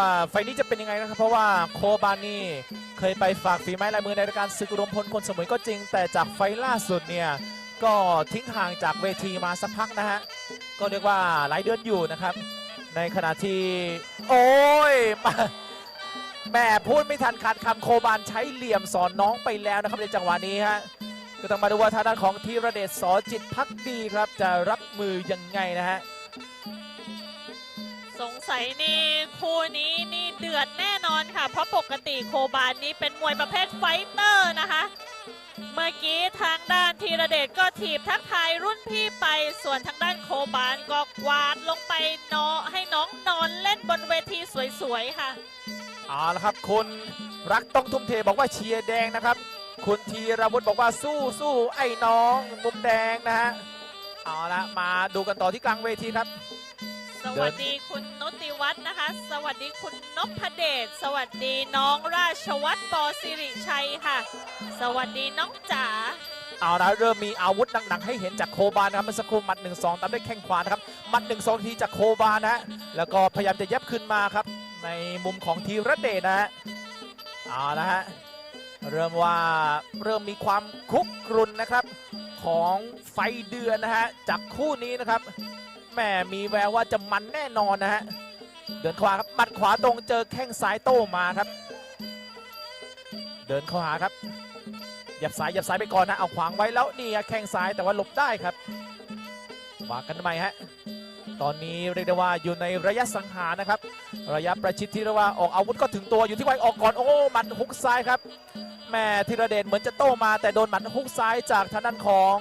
ว่าไฟนี้จะเป็นยังไงนะครับเพราะว่าโคบานี่เคยไปฝากฝีไม้ลายมือในรายการศึกรวมพลคนสมุยก็จริง แต่จากไฟล่าสุดเนี่ยก็ทิ้งห่างจากเวทีมาสักพักนะฮะก็เรียกว่าหลายเดือนอยู่นะครับ ในขณะที่ โอ้ยแม่พูดไม่ทันขาดคำโคบานใช้เหลี่ยมสอนน้องไปแล้วนะครับในจังหวะนี้ฮะก็ต้องมาดูว่าทางด้านของธีรเดชสอจิตพักดีครับ จะรับมือยังไงนะฮะ สงสัยนี่คู่นี้นี่เดือดแน่นอนค่ะ เพราะปกติโคบานนี้เป็นมวยประเภทไฟเตอร์นะคะ เมื่อกี้ทางด้านธีรเดชก็ถีบทักทายรุ่นพี่ไปส่วนทางด้านโคบานก็กวาดลงไปเนาะให้น้องนอนเล่นบนเวทีสวยๆค่ะเอาละครับคุณรักต้องทุ่มเทบอกว่าเชียร์แดงนะครับ คุณธีรวุฒิบอกว่าสู้สู้ไอ้น้องมุมแดงนะฮะเอาละมาดูกันต่อที่กลางเวทีครับ สวัสดีคุณนุติวัฒน์นะคะ สวัสดีคุณนพเดช สวัสดีน้องราชวัตรปอสิริชัยค่ะ สวัสดีน้องจ๋าเอาละเริ่มมีอาวุธหนักๆให้เห็นจากโคบานนะครับเมื่อสักครู่หมัด 1 2ตามด้วยแข้งขวานะครับหมัด 1 2 ทีจากโคบานนะฮะแล้วก็พยายามจะยับขึ้นมาครับ ในมุมของทีระเดชนะฮะเอาละฮะเริ่มว่าเริ่มมีความคุกกรุ่นนะครับของไฟเดือนนะฮะจากคู่นี้นะครับ แม่มีแววว่าจะมันแน่นอนนะฮะเดินขวาครับหมัดขวาตรงเจอแข้งซ้ายโต้มาครับ เดินเข้าหาครับหยับซ้ายหยับซ้ายไปก่อนนะเอาขวางไว้แล้วนี่ฮะแข้งซ้ายแต่ว่าหลบได้ครับวากันทำไมฮะตอนนี้เรียกได้ว่าอยู่ในระยะสังหารนะครับ ระยะประชิดที่เรียกว่าออกอาวุธก็ถึงตัวอยู่ที่ไวออกก่อนโอ้หมัดฮุกซ้ายครับแม่ธีรเดชเหมือนจะโต้มาแต่โดนหมัดฮุกซ้ายจากทางด้านของ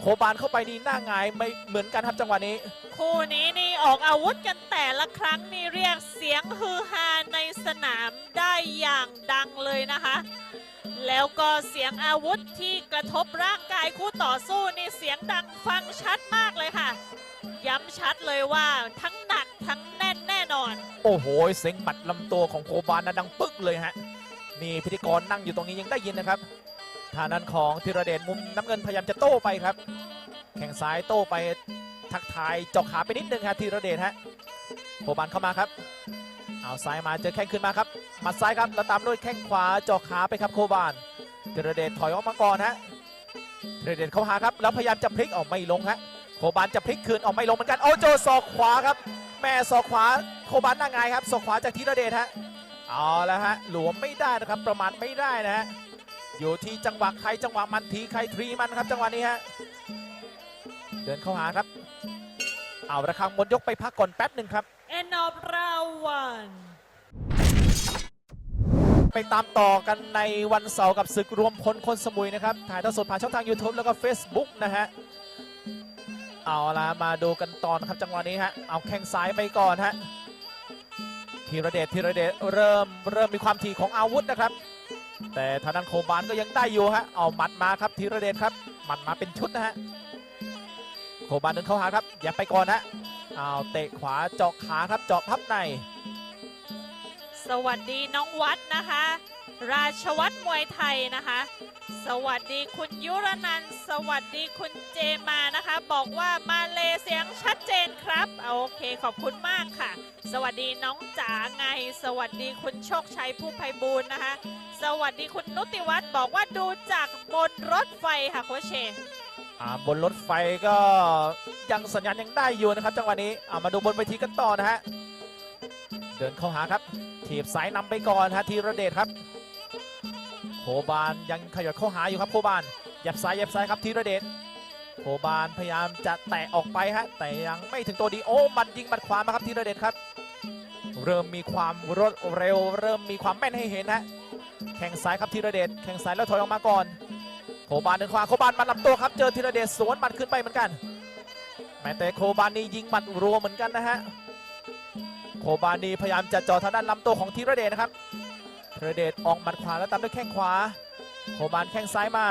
โคบานเข้าไปนี่หน้าหงายไม่เหมือนกันครับจังหวะนี้ คู่นี้นี่ออกอาวุธกันแต่ละครั้งนี่เรียกเสียงฮือฮาในสนามได้อย่างดังเลยนะคะ แล้วก็เสียงอาวุธที่กระทบร่างกายคู่ต่อสู้นี่เสียงดังฟังชัดมากเลยค่ะ ย้ำชัดเลยว่าทั้งหนักทั้งแน่นแน่นอน โอ้โห เสียงบัดลำตัวของโคบานนะดังปึ๊กเลยฮะนี่พิธีกรนั่งอยู่ตรงนี้ยังได้ยินนะครับ ทางนั้นของธีรเดชมุมน้ำเงินพยายามจะโต้ไปครับ แข่งซ้ายโต้ไปทักทายจาะขาไปนิดนึงครับธีรเดชฮะโคบานเข้ามาครับเอาซ้ายมาเจอแข้งขึ้นมาครับหมัดซ้ายครับแล้วตามด้วยแข้งขวาจาะขาไปครับโคบานธีรเดชถอยออกมาก่อนฮะธีรเดชเข้าหาครับแล้วพยายามจะพลิกออกไม่ลงฮะโคบานจะพลิกคืนออกไม่ลงเหมือนกันโอ้โจศอกขวาครับ แม่ศอกขวาโคบานหน้าไงครับศอกขวาจากธีรเดชฮะเอาแล้วฮะหลวมไม่ได้นะครับประมาทไม่ได้นะฮะ อยู่ที่จังหวะใครจังหวะมันทีใครทรีมันครับจังหวะนี้ฮะเดินเข้าหาครับ เอาระฆังบนยกไปพักก่อนแป๊บหนึ่งครับ End of round one ไปตามต่อกันในวันเสาร์กับศึกรวมพลคนสมุยนะครับ ถ่ายทอดสดผ่านช่องทาง YouTube แล้วก็ Facebook นะฮะ เอาละมาดูกันตอนครับจังหวะนี้ฮะ เอาแข้งซ้ายไปก่อนฮะธีรเดชธีรเดชเริ่มเริ่มมีความถี่ของอาวุธนะครับ แต่ทางด้านโคบานก็ยังได้อยู่ฮะเอาหมัดมาครับธีระเดชครับหมัดมาเป็นชุดนะฮะโคบานเดินเข้าหาครับอย่าไปก่อนฮะเอาเตะขวาเจาะขาครับเจาะพับใน สวัสดีน้องวัดนะคะ ราชวัตรมวยไทยนะคะ สวัสดีคุณยุรนันสวัสดีคุณเจมานะคะ บอกว่ามาเลเสียงชัดเจนครับโอเคขอบคุณมากค่ะ สวัสดีน้องจ๋าไง สวัสดีคุณโชคชัยผู้ไพบูลย์นะคะ สวัสดีคุณนุติวัฒน์บอกว่าดูจากบนรถไฟค่ะโคชเชอ่าบนรถไฟก็ยังสัญญาณยังได้อยู่นะครับ จังหวะนี้อ่ามาดูบนเวทีกันต่อนะฮะ เดินเข้าหาครับถีบสายนำไปก่อนฮะธีระเดชครับ โคบานยังขยับเข้าหาอยู่ครับโคบานหยับซ้ายหยับซ้ายครับธีระเดชโคบานพยายามจะแตะออกไปฮะแต่ยังไม่ถึงตัวดีโอ้มันยิงมัดขวามาครับธีระเดชครับ เริ่มมีความรวดเร็ว เริ่มมีความแม่นให้เห็นฮะแข่งซ้ายครับธีระเดชแข่งซ้ายแล้วถอยออกมาก่อนโคบานเดินขวาโคบานมาลำตัวครับเจอธีระเดชสวนมัดขึ้นไปเหมือนกันแม้แต่โคบานนี่ยิงมัดรัวเหมือนกันนะฮะ โคบานนี่พยายามจะจ่อทางด้านลำตัวของธีรเดชนะครับธีรเดชออกหมัดขวาแล้วตามด้วยแข้งขวา โคบานแข้งซ้ายมา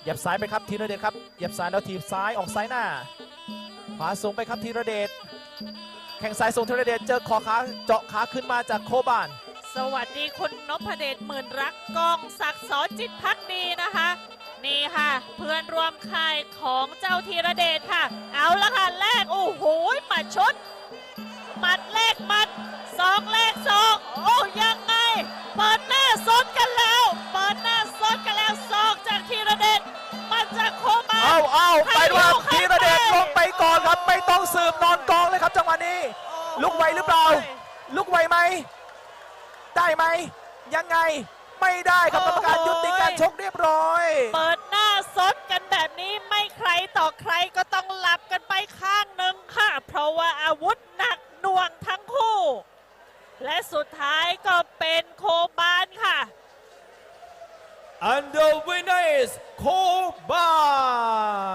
เหยียบซ้ายไปครับธีรเดชครับเหยียบซ้ายแล้วทีบซ้ายออกซ้ายหน้า ขวาสูงไปครับธีรเดชแข้งซ้ายส่งธีรเดชเจอขอขาเจาะขาขึ้นมาจากโคบาน สวัสดีคุณนพเดชหมื่นรักกองศักดิ์สอจิตพักดีนะคะ นี่ค่ะ เพื่อนร่วมค่ายของเจ้าธีรเดชค่ะ เอาละค่ะ เอาใครไปดูครับอยู่ใครธีรเดชไปลงไปก่อนครับ ไม่ต้องสืบนอนกองเลยครับจังหวะนี้ ลุกไหวหรือเปล่า ลุกไหวไหม ได้ไหม ยังไง ไม่ได้ครับกรรมการยุติการชกเรียบร้อย เปิดหน้าซดกันแบบนี้ไม่ใครต่อใครก็ต้องหลับกันไปข้างหนึ่งค่ะ เพราะว่าอาวุธหนักหน่วงทั้งคู่ และสุดท้ายก็เป็นโคบานค่ะ And the winner is roubar.